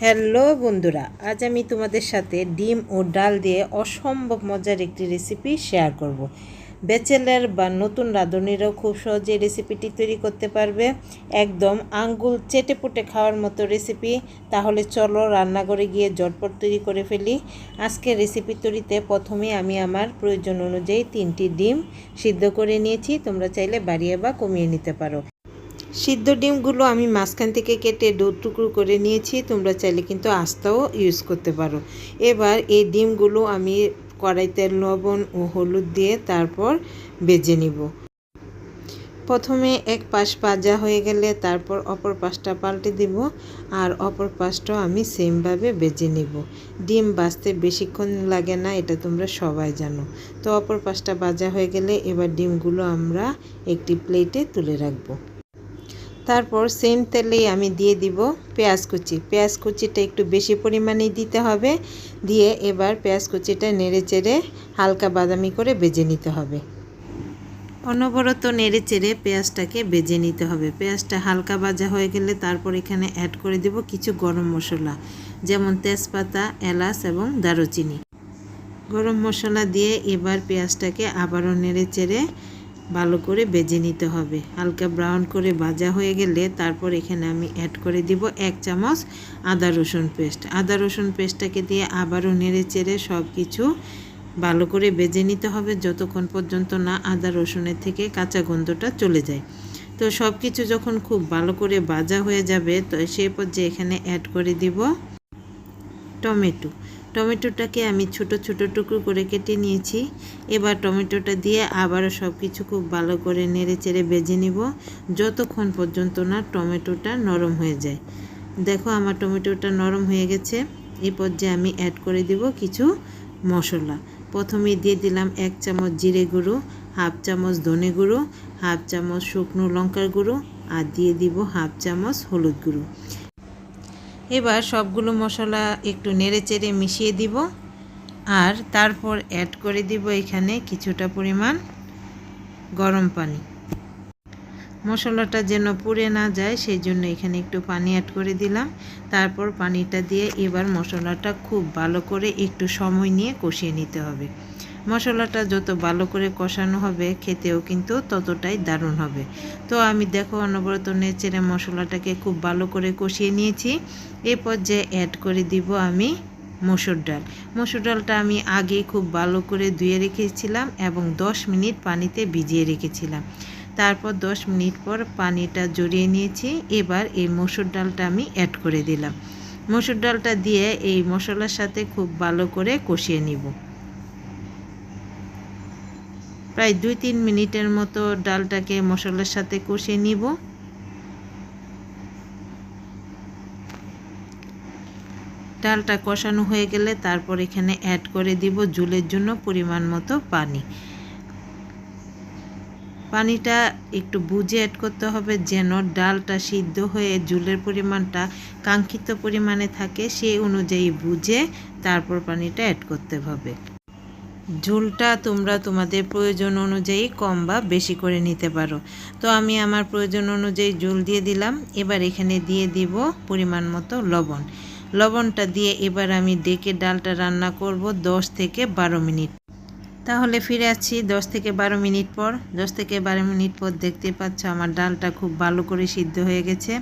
Hello বন্ধুরা, আজ আমি তোমাদের সাথে ডিম ও ডাল দিয়ে অসম্ভব মজার একটি রেসিপি শেয়ার করব। ব্যাচেলার বা নতুন রাঁধুনিরাও খুব সহজে রেসিপিটি তৈরি করতে পারবে। একদম আঙ্গুল চেটে পুটে খাওয়ার মতো রেসিপি তাহলে চলো রান্নাঘরে গিয়ে জটপট তৈরি করে ফেলি। আজকে রেসিপি তৈরিতে প্রথমে আমি আমার প্রয়োজন অনুযায়ী তিনটি ডিম সিদ্ধ করে নিয়েছি। তোমরা চাইলে বাড়িয়ে বা কমিয়ে নিতে পারো। সিদ্ধ ডিমগুলো আমি মাঝখান থেকে কেটে দু টুকরো করে নিয়েছি, তোমরা চাইলে কিন্তু আস্তাও ইউজ করতে পারো। এবার এই ডিমগুলো আমি কড়াইতে লবণ ও হলুদ দিয়ে তারপর বেজে নিব। প্রথমে এক পাশ ভাজা হয়ে গেলে তারপর অপর পাশটা পাল্টে দিব আর অপর পাশটাও আমি সেমভাবে বেজে নিব। ডিম বাজতে বেশিক্ষণ লাগে না, এটা তোমরা সবাই জানো। তো অপর পাশটা ভাজা হয়ে গেলে এবার ডিমগুলো আমরা একটি প্লেটে তুলে রাখব। তারপর সেম তেলেই আমি দিয়ে দিব পেঁয়াজ কুচি। পেঁয়াজ কুচিটা একটু বেশি পরিমাণে দিতে হবে। দিয়ে এবার পেঁয়াজ কুচিটা নেড়ে চেড়ে হালকা বাদামি করে বেজে নিতে হবে। অনবরত নেড়ে চেড়ে পেঁয়াজটাকে বেজে নিতে হবে। পেঁয়াজটা হালকা ভাজা হয়ে গেলে তারপর এখানে অ্যাড করে দেব কিছু গরম মশলা, যেমন তেজপাতা, এলাচ এবং দারুচিনি। গরম মশলা দিয়ে এবার পেঁয়াজটাকে আবারও নেড়ে চেড়ে ভালো করে বেজে নিতে হবে। হালকা ব্রাউন করে ভাজা হয়ে গেলে তারপর এখানে আমি অ্যাড করে দিব এক চামচ আদা রসুন পেস্ট আদা রসুন পেস্টটাকে দিয়ে আবারও নেড়ে চেড়ে সব কিছু ভালো করে বেজে নিতে হবে যতক্ষণ পর্যন্ত না আদা রসুনের থেকে কাঁচা গন্ধটা চলে যায়। তো সব কিছু যখন খুব ভালো করে ভাজা হয়ে যাবে, তো সেই পর্যায়ে এখানে অ্যাড করে দিব টমেটো। টমেটোটাকে আমি ছোট ছোট টুকরো করে কেটে নিয়েছি। এবার টমেটোটা দিয়ে আবারও সব কিছু খুব ভালো করে নেড়ে চেড়ে বেজে নিব। যতক্ষণ পর্যন্ত না টমেটোটা নরম হয়ে যায়। দেখো আমার টমেটোটা নরম হয়ে গেছে। এই পর্যায়ে আমি অ্যাড করে দিব কিছু মশলা। প্রথমে দিয়ে দিলাম এক চামচ জিরে গুঁড়ো, হাফ চামচ ধনে গুঁড়ো, হাফ চামচ শুকনো লঙ্কার গুঁড়ো আর দিয়ে দিব হাফ চামচ হলুদ গুঁড়ো। এবার সবগুলো মশলা একটু নেড়ে চেড়ে মিশিয়ে দিব আর তারপর অ্যাড করে দিব এখানে কিছুটা পরিমাণ গরম পানি। মশলাটা যেন পুড়ে না যায়, সেই জন্য এখানে একটু পানি অ্যাড করে দিলাম। তারপর পানিটা দিয়ে এবার মশলাটা খুব ভালো করে একটু সময় নিয়ে কষিয়ে নিতে হবে। মশলাটা যত ভালো করে কষানো হবে, খেতেও কিন্তু ততটাই দারুণ হবে। তো আমি দেখো অনবরত নেচেরে মশলাটাকে খুব ভালো করে কষিয়ে নিয়েছি। এ পর্যায়ে অ্যাড করে দিব আমি মসুর ডাল। মসুর ডালটা আমি আগে খুব ভালো করে ধুয়ে রেখেছিলাম এবং 10 মিনিট পানিতে ভিজিয়ে রেখেছিলাম। তারপর 10 মিনিট পর পানিটা জড়িয়ে নিয়েছি। এবার এই মসুর ডালটা আমি অ্যাড করে দিলাম। মসুর ডালটা দিয়ে এই মশলার সাথে খুব ভালো করে কষিয়ে নিব। প্রায় দুই তিন মিনিটের মতো ডালটাকে মশলার সাথে কষিয়ে নিব। ডালটা কষানো হয়ে গেলে তারপর এখানে অ্যাড করে দিব জুলের জন্য পরিমাণ মতো পানি। পানিটা একটু বুঝে অ্যাড করতে হবে যেন ডালটা সিদ্ধ হয়ে জুলের পরিমাণটা কাঙ্ক্ষিত পরিমাণে থাকে, সেই অনুযায়ী বুঝে তারপর পানিটা অ্যাড করতে হবে। ঝোলটা তোমরা তোমাদের প্রয়োজন অনুযায়ী কম বা বেশি করে নিতে পারো। তো আমি আমার প্রয়োজন অনুযায়ী ঝোল দিয়ে দিলাম। এবার এখানে দিয়ে দিব পরিমাণ মতো লবণ। লবণটা দিয়ে এবার আমি ডেকে ডালটা রান্না করব 10 থেকে বারো মিনিট। তাহলে ফিরে আসছি 10 থেকে বারো মিনিট পর। 10 থেকে বারো মিনিট পর দেখতে পাচ্ছ আমার ডালটা খুব ভালো করে সিদ্ধ হয়ে গেছে।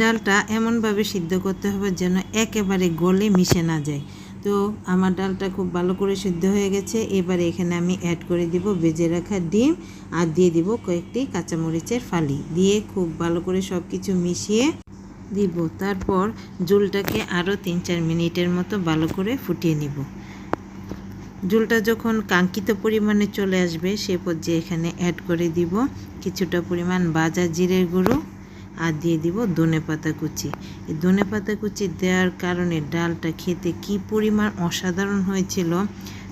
ডালটা এমনভাবে সিদ্ধ করতে হবে যেন একেবারে গলে মিশে না যায়। তো আমার ডালটা খুব ভালো করে সিদ্ধ হয়ে গেছে। এবারে এখানে আমি অ্যাড করে দিব বেজে রাখা ডিম আর দিয়ে দিব কয়েকটি কাঁচামরিচের ফালি দিয়ে খুব ভালো করে সব কিছু মিশিয়ে দিব। তারপর জুলটাকে আরও তিন চার মিনিটের মতো ভালো করে ফুটিয়ে নিব। জুলটা যখন কাঙ্ক্ষিত পরিমাণে চলে আসবে সে পর্যায়ে এখানে অ্যাড করে দিব কিছুটা পরিমাণ বাজা জিরের গুঁড়ো। আর দিয়ে দিব ধনে পাতা কুচি। এই ধনে পাতা কুচি দেওয়ার কারণে ডালটা খেতে কি পরিমাণ অসাধারণ হয়েছিল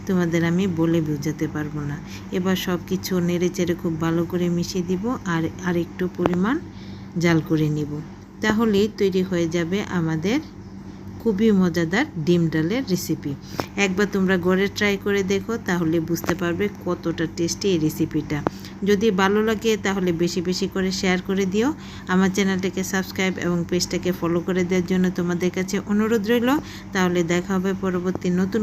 তোমাদের আমি বলে বোঝাতে পারব না। এবার সব কিছু নেড়ে চেড়ে খুব ভালো করে মিশিয়ে দিব আর আরেকটু পরিমাণ জাল করে নিব। তাহলেই তৈরি হয়ে যাবে আমাদের খুবই মজাদার ডিম ডালের রেসিপি একবার তোমরা ঘরে ট্রাই করে দেখো, তাহলে বুঝতে পারবে কতটা টেস্টি এই রেসিপিটা যদি ভালো লাগে তাহলে বেশি বেশি করে শেয়ার করে দিও। আমার চ্যানেলটাকে সাবস্ক্রাইব এবং পেজটাকে ফলো করে দেওয়ার জন্য তোমাদের কাছে অনুরোধ রইল। তাহলে দেখা হবে পরবর্তী নতুন